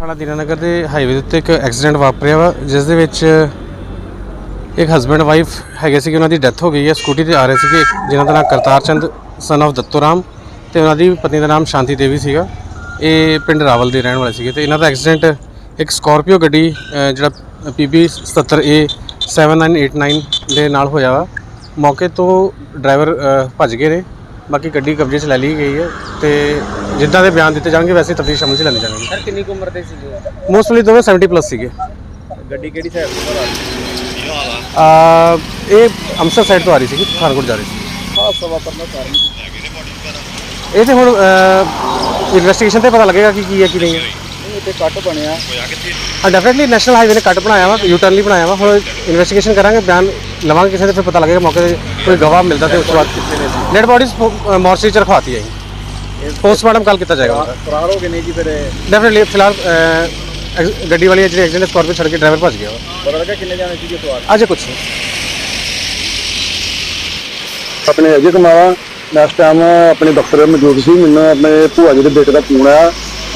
ਵਾਲਾ ਦੀਨਾਨਗਰ ਦੇ ਹਾਈਵੇ ਦੇ ਉੱਤੇ ਇੱਕ ਐਕਸੀਡੈਂਟ ਵਾਪਰਿਆ ਵਾ ਜਿਸ ਦੇ ਵਿੱਚ ਇੱਕ ਹਸਬੰਡ ਵਾਈਫ ਹੈਗੇ ਸੀਗੇ ਉਹਨਾਂ ਦੀ ਡੈਥ ਹੋ ਗਈ ਹੈ। ਸਕੂਟੀ ਤੇ ਆ ਰਹੇ ਸੀਗੇ ਜਿਨ੍ਹਾਂ ਦਾ ਨਾਮ ਕਰਤਾਰ ਚੰਦ ਸਨ of ਦੱਤੋਰਾਮ ਤੇ ਉਹਨਾਂ ਦੀ ਪਤਨੀ ਦਾ ਨਾਮ ਸ਼ਾਂਤੀ ਦੇਵੀ ਸੀਗਾ। ਇਹ ਪਿੰਡ ਰਾਵਲ ਦੇ ਰਹਿਣ ਵਾਲੇ ਸੀਗੇ ਤੇ ਇਹਨਾਂ ਦਾ ਐਕਸੀਡੈਂਟ ਇੱਕ ਸਕਾਰਪੀਓ ਗੱਡੀ ਅਹ, ਜਿਹੜਾ PB 77A 7989 ਦੇ ਨਾਲ ਹੋਇਆ ਵਾ। ਮੌਕੇ ਤੋਂ ਡਰਾਈਵਰ ਭੱਜ ਗਏ ਨੇ। ਬਾਕੀ ਗੱਡੀ ਕਬਜ਼ੇ 'ਚ ਲੈ ਲਈ ਗਈ ਹੈ ਤੇ ਜਿੱਦਾਂ ਦੇ ਬਿਆਨ ਦਿੱਤੇ ਜਾਣਗੇ ਵੈਸੇ ਤਫਤੀਸ਼ ਅਮਲ 'ਚ ਲੈਣੀ ਜਾਣਗੇ। ਸਰ ਕਿੰਨੀ ਕੁ ਉਮਰ ਦੇ ਸੀਗੇ? ਮੋਸਟਲੀ ਦੋਵੇਂ 70 ਪਲੱਸ ਸੀਗੇ। ਗੱਡੀ ਕਿਹੜੀ ਸਾਈਡ ਤੋਂ ਆ ਰਹੀ ਆ ਇਹ ਅੰਮ੍ਰਿਤਸਰ ਸਾਈਡ ਤੋਂ ਆ ਰਹੀ ਸੀਗੀ ਪਠਾਨਕੋਟ ਜਾ ਰਹੀ ਸੀ। ਹਾਦਸਾ ਵਾਪਰਨ ਕਾਰਨ ਇਹ ਤੇ ਹੁਣ ਇਨਵੈਸਟੀਗੇਸ਼ਨ ਤੇ ਪਤਾ ਲੱਗੇਗਾ ਕਿ ਕੀ ਹੈ ਕੀ ਨਹੀਂ ਹੈ। ਇੱਥੇ ਕੱਟ ਬਣਿਆ। ਹਾਂ ਡੈਫੀਨਿਟਲੀ ਨੈਸ਼ਨਲ ਹਾਈਵੇ ਨੇ ਕੱਟ ਬਣਾਇਆ ਵਾ ਯੂ ਟਰਨ ਲਈ ਬਣਾਇਆ ਵਾ। ਹੁਣ ਇਨਵੈਸਟੀਗੇਸ਼ਨ ਕਰਾਂਗੇ ਬਿਆਨ ਲਵਾਂਗੇ ਕਿਸੇ ਦੇ ਫਿਰ ਪਤਾ ਲੱਗੇਗਾ ਮੌਕੇ ਤੇ ਕੋਈ ਗਵਾਹ ਮਿਲਦਾ ਤੇ ਉਸ ਤੋਂ ਬਾਅਦ ਡੈਡ ਬੋਡੀਜ਼ ਮੋਰਚਰੀ ਚ ਰਖਵਾਤੀ ਹੈ ਜੀ। ਪੋਸਟਮਾਰਟਮ ਕੱਲ ਕੀਤਾ ਜਾਏਗਾ ਫਰਾਰ ਹੋ ਗਏ ਨੇ ਜੀ ਫਿਰ ਡੈਫੀਨਿਟਲੀ ਫਿਲਹਾਲ ਅਹ, ਗੱਡੀ ਵਾਲੀ ਜਿਹੜੀ ਐਕਸੀਡੈਂਟ ਸਕਾਰਪੀਓ ਛੱਡ ਕੇ ਡਰਾਈਵਰ ਭੱਜ ਗਿਆ ਵਾ ਪਤਾ ਲੱਗਾ ਕਿੰਨੇ ਜਾਣੇ ਸੀਗੇ ਸਵਾਰ ਅਜੇ ਕੁਛ ਨਹੀਂ। ਆਪਣੇ ਅਜੇ ਕੁਮਾਰ ਇਸ ਟਾਈਮ ਆਪਣੇ ਦਫ਼ਤਰ ਮੌਜੂਦ ਸੀ ਮੈਨੂੰ ਆਪਣੇ ਭੂਆ ਜੀ ਦੇ ਬੇਟੇ ਦਾ ਫੋਨ ਆਇਆ।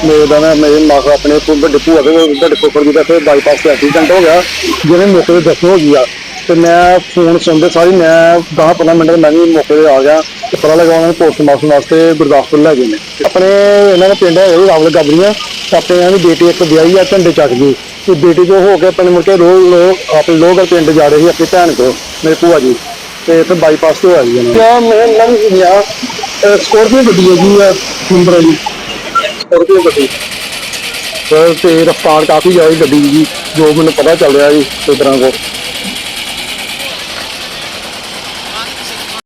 ਮੇਰੇ ਦਾ ਨਾ ਮੇਰੇ ਮਾਂ ਆਪਣੇ ਕੋਲ ਵੱਡੇ ਭੂਆ ਦੇ ਵੱਡੇ ਕੋਪਰ ਜੀ ਦਾ ਬਾਈਪਾਸ ਤੇ ਐਕਸੀਡੈਂਟ ਹੋ ਗਿਆ ਜਿਹਨੇ ਮੌਕੇ ਤੇ ਡੈਥ ਹੋ ਗਈ ਆ। ਤੇ ਮੈਂ ਫੋਨ ਸੁਣਦੇ ਸਾਰੀ ਮੈਂ 10 15 ਮਿੰਟ ਮੈਂ ਵੀ ਮੌਕੇ ਤੇ ਆ ਗਿਆ ਤੇ ਪਤਾ ਲੱਗਾ ਉਹਨਾਂ ਨੂੰ ਪੋਸਟਮਾਰਟਮ ਵਾਸਤੇ ਗੁਰਦਾਸਪੁਰ ਲੈ ਗਏ ਨੇ। ਆਪਣੇ ਇਹਨਾਂ ਦਾ ਪਿੰਡ ਹੈ ਰਾਵਲ ਗਾਬਰੀਆਂ ਆਪਣੇ ਇਹਨਾਂ ਦੀ ਬੇਟੀ ਇੱਕ ਵਿਆਹੀ ਆ ਝੰਡੇ ਚੱਕ ਗਈ। ਤੇ ਬੇਟੀ ਜੋ ਹੋ ਕੇ ਆਪਣੇ ਮੁੜ ਕੇ ਰੋਜ਼ ਲੋਕ ਆਪਣੇ ਲੋਕਲ ਪਿੰਡ ਜਾ ਰਹੇ ਸੀ ਆਪਣੀ ਭੈਣ ਕੋਲ ਮੇਰੇ ਭੂਆ ਜੀ। ਤੇ ਇੱਥੇ ਬਾਈਪਾਸ ਤੇ ਹੋਇਆ ਜੀ ਕਿਆ ਮੈਂ ਨਵੀਂ ਗਿਆ ਸਕੋਰਪੀਓ ਗੱਡੀ ਹੈ ਜੀ ਨੰਬਰ ਵਾਲੀ। ਸਕੋਰਪੀਓ ਗੱਡੀ। ਤੇ- ਰਫਤਾਰ ਕਾਫੀ ਜ਼ਿਆਦਾ ਗੱਡੀ ਜੀ ਜੋ ਮੈਨੂੰ ਪਤਾ ਚੱਲ ਰਿਹਾ ਜੀ ਇਸ ਤਰ੍ਹਾਂ ਕੋ